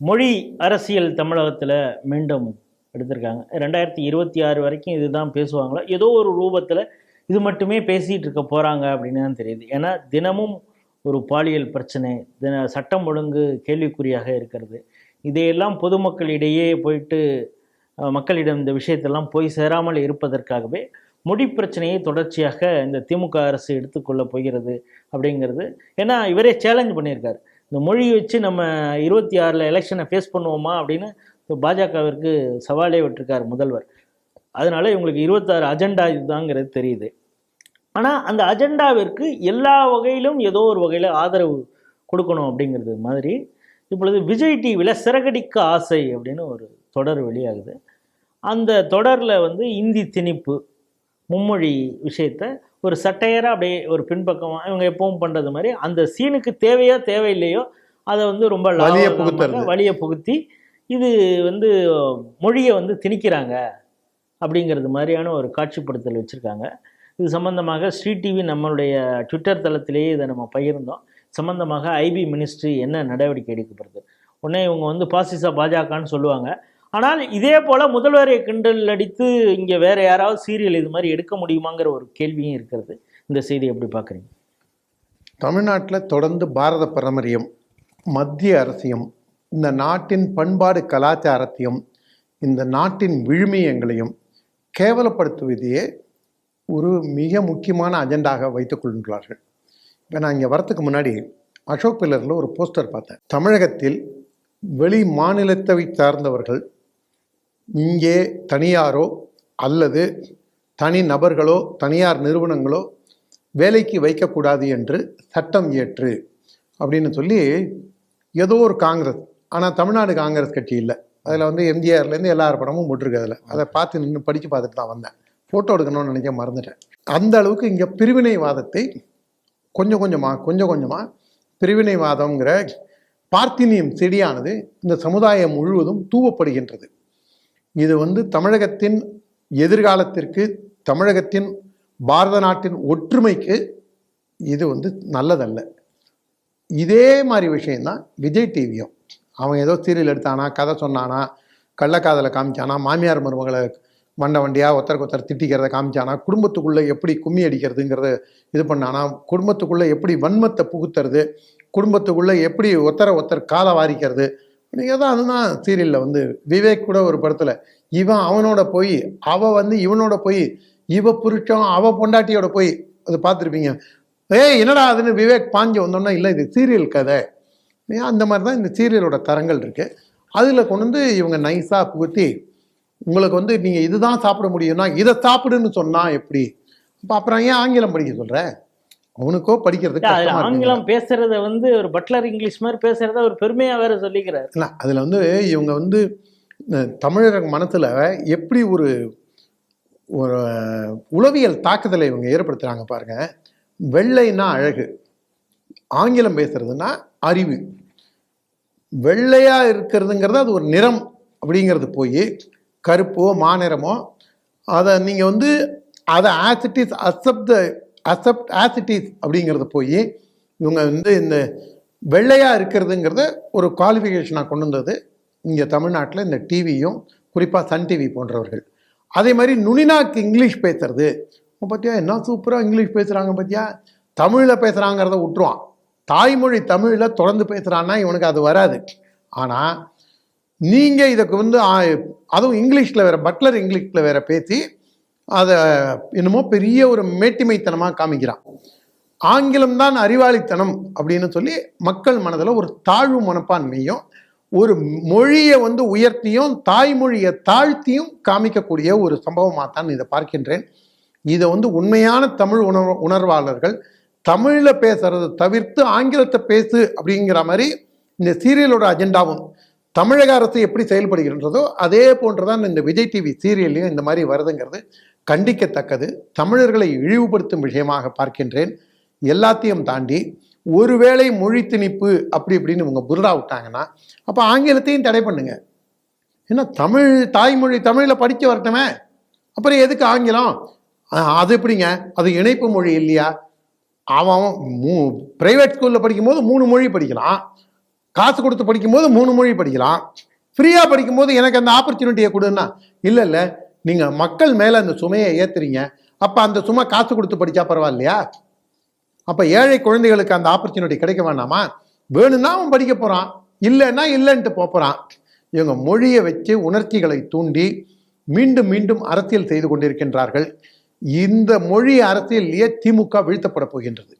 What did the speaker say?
மொழி அரசியல் தமிழகத்தில் மீண்டும் எடுத்திருக்காங்க. ரெண்டாயிரத்தி இருபத்தி ஆறு வரைக்கும் இதுதான் பேசுவாங்களா? ஏதோ ஒரு ரூபத்தில் இது மட்டுமே பேசிகிட்டு இருக்க போகிறாங்க அப்படின்னு தான் தெரியுது. ஏன்னா தினமும் ஒரு பாலியல் பிரச்சனை தின சட்டம் ஒழுங்கு கேள்விக்குறியாக இருக்கிறது. இதையெல்லாம் பொதுமக்களிடையே போயிட்டு மக்களிடம் இந்த விஷயத்தெல்லாம் போய் சேராமல் இருப்பதற்காகவே மொழி பிரச்சனையை தொடர்ச்சியாக இந்த திமுக அரசு எடுத்துக்கொள்ள போகிறது அப்படிங்கிறது. ஏன்னா இவரே சேலஞ்ச் பண்ணியிருக்காரு. இந்த மொழியை வச்சு நம்ம இருபத்தி ஆறில் எலெக்ஷனை ஃபேஸ் பண்ணுவோமா அப்படின்னு பாஜகவிற்கு சவாலே விட்டிருக்கார் முதல்வர். அதனால இவங்களுக்கு இருபத்தாறு அஜெண்டா இதுதாங்கிறது தெரியுது. ஆனால் அந்த அஜெண்டாவிற்கு எல்லா வகையிலும் ஏதோ ஒரு வகையில் ஆதரவு கொடுக்கணும் அப்படிங்கிறது மாதிரி இப்பொழுது விஜய் டிவியில் சிறகடிக்க ஆசை அப்படின்னு ஒரு தொடர் வெளியாகுது. அந்த தொடரில் வந்து இந்தி திணிப்பு மும்மொழி விஷயத்த ஒரு சட்டையராக அப்படியே ஒரு பின்பக்கமாக இவங்க எப்பவும் பண்ணுறது மாதிரி அந்த சீனுக்கு தேவையோ தேவையில்லையோ அதை வந்து ரொம்ப லாபகரமாக புகுத்துறது. வழியை புகுத்தி இது வந்து மொழியை வந்து திணிக்கிறாங்க அப்படிங்கிறது மாதிரியான ஒரு காட்சிப்படுத்தல் வச்சுருக்காங்க. இது சம்பந்தமாக ஸ்ரீ டிவி நம்மளுடைய ட்விட்டர் தளத்திலேயே இதை நம்ம பகிர்ந்தோம். சம்பந்தமாக ஐபி மினிஸ்ட்ரி என்ன நடவடிக்கை எடுக்கப்படுது உடனே இவங்க வந்து பாசிச பாஜகன்னு சொல்லுவாங்க. ஆனால் இதே போல் முதல்வரை கிண்டல் அடித்து இங்கே வேற யாராவது சீரியல் இது மாதிரி எடுக்க முடியுமாங்கிற ஒரு கேள்வியும் இருக்கிறது. இந்த செய்தி எப்படி பார்க்குறீங்க? தமிழ்நாட்டில் தொடர்ந்து பாரத பிரதமரையும் மத்திய அரசையும் இந்த நாட்டின் பண்பாடு கலாச்சாரத்தையும் இந்த நாட்டின் விழுமியங்களையும் கேவலப்படுத்துவதையே ஒரு மிக முக்கியமான அஜெண்டாக வைத்துக் கொள்கிறார்கள் இப்போ நான் இங்கே வரத்துக்கு முன்னாடி அசோக் பில்லரில் ஒரு போஸ்டர் பார்த்தேன். தமிழகத்தில் வெளி மாநிலத்தை சார்ந்தவர்கள் இங்கே தனியாரோ அல்லது தனி நபர்களோ தனியார் நிறுவனங்களோ வேலைக்கு வைக்கக்கூடாது என்று சட்டம் இயற்று அப்படின்னு சொல்லி ஏதோ ஒரு காங்கிரஸ் ஆனால் தமிழ்நாடு காங்கிரஸ் கட்சி இல்லை. அதில் வந்து எம்ஜிஆர்லேருந்து எல்லார் படமும் போட்டிருக்கு அதில். அதை பார்த்து நின்று படித்து பார்த்துட்டு தான் வந்தேன். ஃபோட்டோ எடுக்கணும்னு நினைக்க மறந்துட்டேன். அந்த அளவுக்கு இங்கே பிரிவினைவாதத்தை கொஞ்சம் கொஞ்சமாக கொஞ்சம் கொஞ்சமாக பிரிவினைவாதம்ங்கிற பார்த்தினியம் செடியானது இந்த சமுதாயம் முழுவதும் தூவப்படுகின்றது. இது வந்து தமிழகத்தின் எதிர்காலத்திற்கு தமிழகத்தின் பாரத நாட்டின் ஒற்றுமைக்கு இது வந்து நல்லதல்ல. இதே மாதிரி விஷயந்தான் விஜய் டிவியும். அவன் ஏதோ சீரியல் எடுத்தானா கதை சொன்னானா கள்ளக்காதலை காமிச்சானா மாமியார் மருமகளை வண்ட வண்டியாக ஒருத்தருக்கு ஒருத்தர் திட்டிக்கிறத காமிச்சானா குடும்பத்துக்குள்ளே எப்படி கும்மி அடிக்கிறதுங்கிறத இது பண்ணானா குடும்பத்துக்குள்ளே எப்படி வன்மத்தை புகுத்துறது குடும்பத்துக்குள்ளே எப்படி ஒருத்தரை ஒருத்தர் காலை வாரிக்கிறது நீங்கள் தான் அதுதான் சீரியலில் வந்து விவேக் கூட ஒரு படத்தில் இவன் அவனோட போய் அவள் வந்து இவனோட போய் இவ புருஷன் அவ பொண்டாட்டியோட போய் அதை பார்த்துருப்பீங்க. ஏய் என்னடா அதுன்னு விவேக் பாஞ்சு வந்தோம்னா இல்லை இது சீரியல் கதை. ஏன் அந்த மாதிரி தான் இந்த சீரியலோட தரங்கள் இருக்குது அதில் கொண்டு வந்து இவங்க நைஸாக புகுத்தி உங்களுக்கு வந்து நீங்கள் இதுதான் சாப்பிட முடியும்னா இதை சாப்பிடுன்னு சொன்னால் எப்படி? அப்போ அப்புறம் ஏன் ஆங்கிலம் படிக்க சொல்கிற அவனுக்கோ படிக்கிறதுக்கு. ஆங்கிலம் பேசுறத வந்து ஒரு பட்லர் இங்கிலீஷ் மாதிரி பேசுறத ஒரு பெருமையா வேற சொல்லிக்கிறார். இல்லை அதில் வந்து இவங்க வந்து தமிழக மனசில் எப்படி ஒரு ஒரு உளவியல் தாக்குதலை இவங்க ஏற்படுத்துகிறாங்க பாருங்க. வெள்ளைன்னா அழகு ஆங்கிலம் பேசுறதுன்னா அறிவு. வெள்ளையா இருக்கிறதுங்கிறது அது ஒரு நிறம் அப்படிங்கிறது போய் கருப்போ மாநிறமோ அதை நீங்கள் வந்து அதை ஆசிட்டிஸ் அசப்ட் அசப்ட் ஆசிட்டிஸ் அப்படிங்கிறது போய் இவங்க வந்து இந்த வெள்ளையாக இருக்கிறதுங்கிறத ஒரு குவாலிஃபிகேஷனாக கொண்டு வந்தது. இங்கே தமிழ்நாட்டில் இந்த டிவியும் குறிப்பாக சன் டிவி போன்றவர்கள். அதே மாதிரி நுனிநாக்கு இங்கிலீஷ் பேசுறது. பார்த்தியா என்ன சூப்பராக இங்கிலீஷ் பேசுகிறாங்க பார்த்தியா தமிழில் பேசுகிறாங்கிறத விட்டுருவான் தாய்மொழி தமிழில் தொடர்ந்து பேசுகிறான்னா இவனுக்கு அது வராது. ஆனால் நீங்கள் இதுக்கு வந்து அதுவும் இங்கிலீஷில் வேறு பட்லர் இங்கிலீஷில் வேறு பேசி அதை என்னமோ பெரிய ஒரு மேட்டிமைத்தனமாக காமிக்கிறான். ஆங்கிலம்தான் அறிவாளித்தனம் அப்படின்னு சொல்லி மக்கள் மனதில் ஒரு தாழ்வு மனப்பான்மையும் ஒரு மொழியை வந்து உயர்த்தியும் தாய்மொழியை தாழ்த்தியும் காமிக்கக்கூடிய ஒரு சம்பவமாக தான் இதை பார்க்கின்றேன். இதை வந்து உண்மையான தமிழ் உணர் உணர்வாளர்கள் தமிழில் பேசுறதை தவிர்த்து ஆங்கிலத்தை பேசு அப்படிங்கிற மாதிரி இந்த சீரியலோட அஜெண்டாவும் தமிழக அரசு எப்படி செயல்படுகின்றதோ அதே போன்றுதான் இந்த விஜய் டிவி சீரியல்லையும் இந்த மாதிரி வருதுங்கிறது கண்டிக்கத்தக்கது. தமிழர்களை இழிவுபடுத்தும் விஷயமாக பார்க்கின்றேன். எல்லாத்தையும் தாண்டி ஒருவேளை மொழி திணிப்பு அப்படி இப்படின்னு இவங்க புருடா விட்டாங்கன்னா அப்போ ஆங்கிலத்தையும் தடை பண்ணுங்க. ஏன்னா தமிழ் தாய்மொழி தமிழில் படிக்க வரட்டுமே? அப்புறம் எதுக்கு ஆங்கிலம்? அது எப்படிங்க? அது இணைப்பு மொழி இல்லையா? அவன் மூ ப்ரைவேட் ஸ்கூலில் படிக்கும்போது மூணு மொழி படிக்கலாம். காசு கொடுத்து படிக்கும்போது மூணு மொழி படிக்கலாம். ஃப்ரீயாக படிக்கும்போது எனக்கு அந்த ஆப்பர்ச்சுனிட்டியை கொடுன்னா இல்லை இல்லை. நீங்கள் மக்கள் மேலே அந்த சுமையை ஏற்றுறீங்க அப்போ அந்த சுமை காசு கொடுத்து படித்தா பரவாயில்லையா? அப்போ ஏழை குழந்தைகளுக்கு அந்த ஆப்பர்ச்சுனிட்டி கிடைக்க வேண்டாமா வேணும்னா அவன் படிக்க போகிறான் இல்லைன்னா இல்லைன்ட்டு போகிறான் இவங்க மொழியை வச்சு உணர்ச்சிகளை தூண்டி மீண்டும் மீண்டும் அரசியல் செய்து கொண்டிருக்கின்றார்கள். இந்த மொழி அரசியலிலேயே திமுக வீழ்த்தப்பட போகின்றது.